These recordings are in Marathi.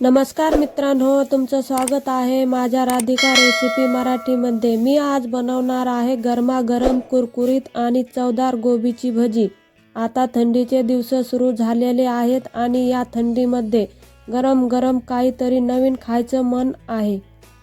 नमस्कार मित्रांनो तुमचं स्वागत आहे माझ्या राधिका रेसिपी मराठीमध्ये. मी आज बनवणार आहे गरमागरम कुरकुरीत आणि चवदार गोबीची भजी. आता थंडीचे दिवस सुरू झालेले आहेत आणि या थंडीमध्ये गरम गरम काहीतरी नवीन खायचं मन आहे.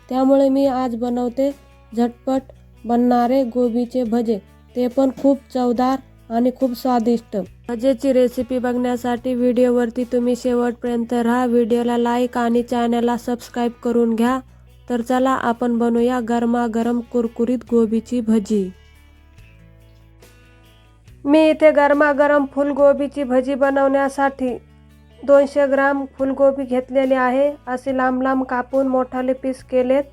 त्यामुळे मी आज बनवते झटपट बनणारे गोबीचे भजे. ते पण खूप चवदार आणि खूप स्वादिष्ट. भजेची रेसिपी बघण्यासाठी व्हिडिओवरती तुम्ही शेवटपर्यंत राहा. व्हिडिओला लाईक आणि चॅनलला सबस्क्राईब करून घ्या. तर चला आपण बनवूया गरमागरम कुरकुरीत गोबीची भजी. मी इथे गरमागरम फुलगोबीची भजी बनवण्यासाठी दोनशे ग्राम फुलगोबी घेतलेली आहे. असे लांब लांब कापून मोठाले पीस केलेत.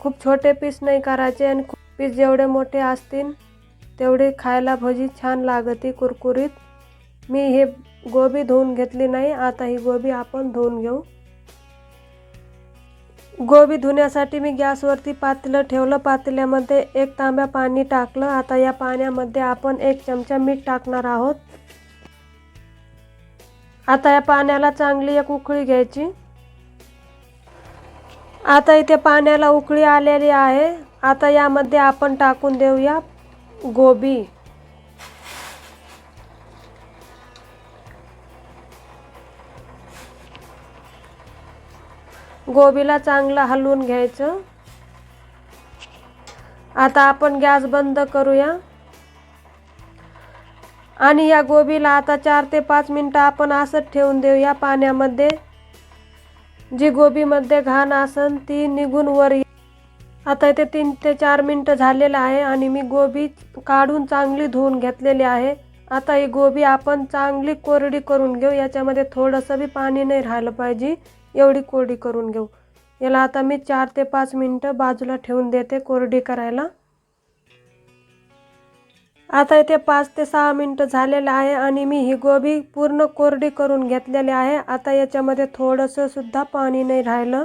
खूप छोटे पीस नाही करायचे आणि पीस जेवढे मोठे असतील तेवढी खायला भजी छान लागते कुरकुरीत. मी हे गोबी धुवून घेतली नाही आता ही गोबी आपण धुवून घेऊ. गोबी धुण्यासाठी मी गॅसवरती पातेलं ठेवलं पातेल्यामध्ये एक तांब्या पाणी टाकलं. आता या पाण्यामध्ये आपण एक चमचा मीठ टाकणार आहोत. आता या पाण्याला चांगली एक उकळी घ्यायची. आता इथे पाण्याला उकळी आलेली आहे. आता यामध्ये आपण टाकून देऊया. गोबी. गोबीला चांगलं हलवून घ्यायचं. आता आपण गॅस बंद करूया. आणि या गोबीला आता चार ते पाच मिनटं आपण असंच ठेवून देऊया पाण्यामध्ये. जी गोबीमध्ये घाण असन ती निघून वर आता इथे तीन ते चार मिनटं झालेलं आहे आणि मी गोबी काढून चांगली धुवून घेतलेली आहे. आता ही गोबी आपण चांगली कोरडी करून घेऊ. याच्यामध्ये थोडंसं बी पाणी नाही राहिलं पाहिजे. एवढी कोरडी करून घेऊ. याला आता मी चार ते पाच मिनटं बाजूला ठेवून देते कोरडी करायला. आता इथे पाच ते सहा मिनटं झालेलं आहे आणि मी ही गोबी पूर्ण कोरडी करून घेतलेली आहे. आता याच्यामध्ये थोडंसं सुद्धा पाणी नाही राहिलं.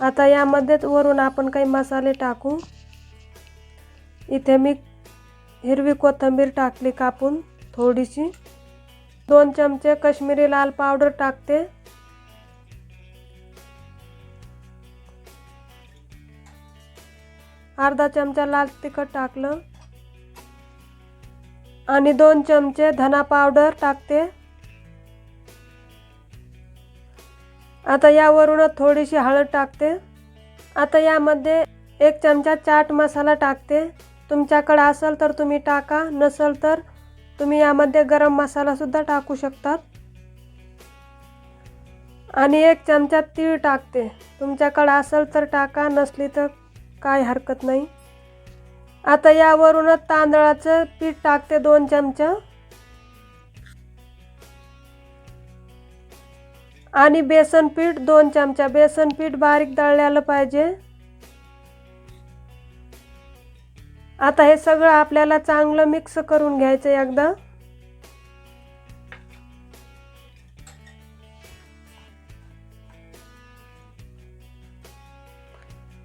आता यामध्येच वरून आपण काही मसाले टाकू. इथे मी हिरवी कोथिंबीर टाकली कापून थोडीशी. दोन चमचे कश्मीरी लाल पावडर टाकते. अर्धा चमचा लाल तिखट टाकलं. आणि दोन चमचे धना पावडर टाकते. आता यावरूनच थोडीशी हळद टाकते. आता यामध्ये एक चमचा चाट मसाला टाकते. तुमच्याकडे असेल तर तुम्ही टाका नसेल तर तुम्ही यामध्ये गरम मसालासुद्धा टाकू शकतात. आणि एक चमचा तीळ टाकते. तुमच्याकडे असेल तर टाका नसली तर काय हरकत नाही. आता यावरूनच तांदळाचं पीठ टाकते दोन चमचा. आणि बेसन पीठ दोन चमचा बेसन पीठ बारीक दळलेलं पाहिजे. आता हे सगळं आपल्याला चांगलं मिक्स करून घ्यायचं एकदा.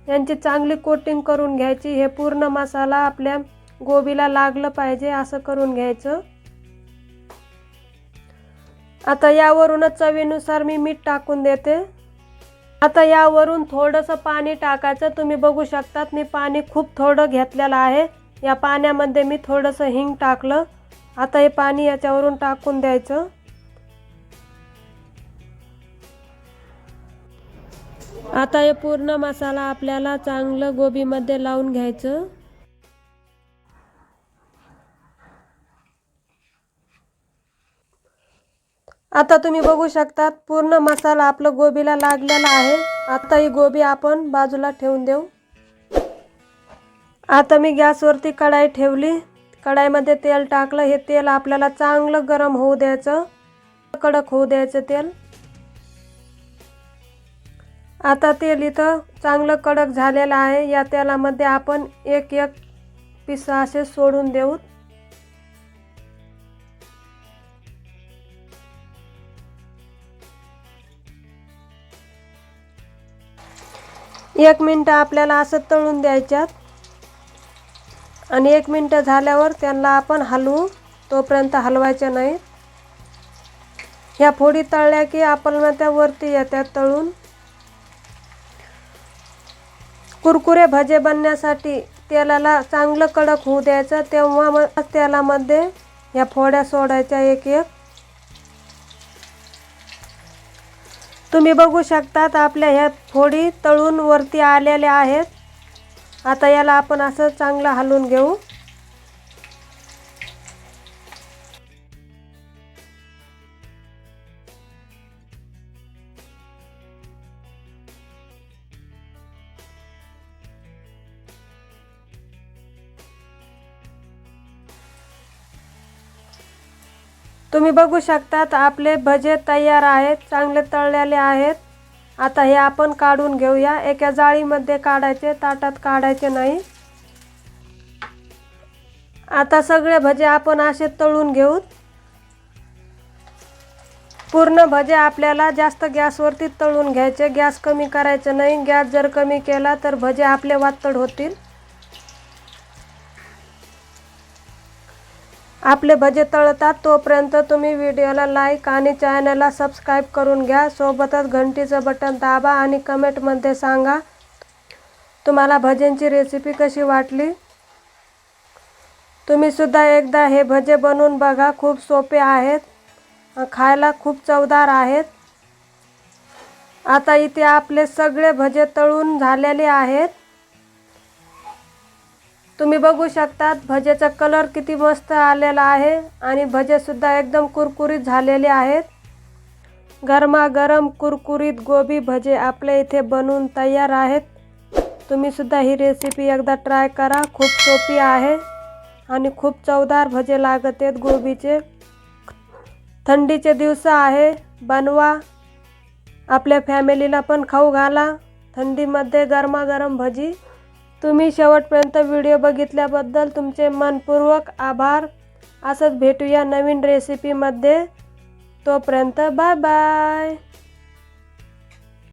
यांची चांगली कोटिंग करून घ्यायची. हे पूर्ण मसाला आपल्या गोबीला लागलं पाहिजे असं करून घ्यायचं. आता यावरूनच चवीनुसार मी मीठ टाकून देते. आता यावरून थोडंसं पाणी टाकायचं. तुम्ही बघू शकतात मी पाणी खूप थोडं घेतलेलं आहे. या पाण्यामध्ये मी थोडंसं हिंग टाकलं. आता हे पाणी याच्यावरून टाकून द्यायचं. आता हे पूर्ण मसाला आपल्याला चांगलं गोबीमध्ये लावून घ्यायचं. आता तुम्ही बघू शकतात पूर्ण मसाला आपलं गोबीला लागलेला आहे. आता ही गोबी आपण बाजूला ठेवून देऊ. आता मी गॅसवरती कढाई ठेवली. कढाईमध्ये तेल टाकलं. हे तेल आपल्याला चांगलं गरम होऊ द्यायचं. कडक होऊ द्यायचं तेल. आता तेल इथं चांगलं कडक झालेलं आहे. या तेलामध्ये आपण एक एक पिसा असे सोडून देऊ. एक मिनटं आपल्याला असं तळून द्यायच्यात. आणि एक मिनटं झाल्यावर त्यांना आपण हलवू. तोपर्यंत हलवायचं नाही. ह्या फोडी तळल्या की आपण त्या वरती येत्या तळून. कुरकुरे भजे बनण्यासाठी तेलाला चांगलं कडक होऊ द्यायचं. तेव्हा मग तेलामध्ये ह्या फोड्या सोडायच्या एक एक. तुम्ही बघू शकतात आपल्या ह्या फोडी तळून वरती आलेल्या आहेत. आता याला आपण असं चांगलं हलवून घेऊ. तुम्ही बघू शकतात आपले भजे तयार आहेत चांगले तळलेले आहेत. आता हे आपण काढून घेऊया. एका जाळीमध्ये काढायचे ताटात काढायचे नाही. आता सगळे भजे आपण असे तळून घेऊ. पूर्ण भजे आपल्याला जास्त गॅसवरती तळून घ्यायचे. गॅस कमी करायचं नाही. गॅस जर कमी केला तर भजे आपले वातड होतील. आपले भजे तळतात तोपर्यंत तुम्ही व्हिडिओला लाईक आणि चॅनलला सबस्क्राईब करून घ्या. सोबतच घंटीचं बटन दाबा आणि कमेंटमध्ये सांगा तुम्हाला भज्यांची रेसिपी कशी वाटली? तुम्ही सुद्धा एकदा हे भजे बनवून बघा खूप सोपे आहेत खायला खूप चवदार आहेत. आता इथे आपले सगळे भजे तळून झालेले आहेत. तुम्ही बघू शकतात भजेचा कलर किती मस्त आलेला आहे आणि भजेसुद्धा एकदम कुरकुरीत झालेले आहेत. गरमागरम कुरकुरीत गोबी भजे आपल्या इथे बनवून तयार आहेत. तुम्हीसुद्धा ही रेसिपी एकदा ट्राय करा खूप सोपी आहे आणि खूप चवदार भजे लागत आहेत गोबीचे. थंडीचे दिवस आहे बनवा. आपल्या फॅमिलीला पण खाऊ घाला. थंडीमध्ये गरमागरम भजी. तुम्ही शेवटपर्यंत व्हिडिओ बघितल्याबद्दल तुमचे मनपूर्वक आभार. असंच भेटूया नवीन रेसिपीमध्ये तोपर्यंत बाय बाय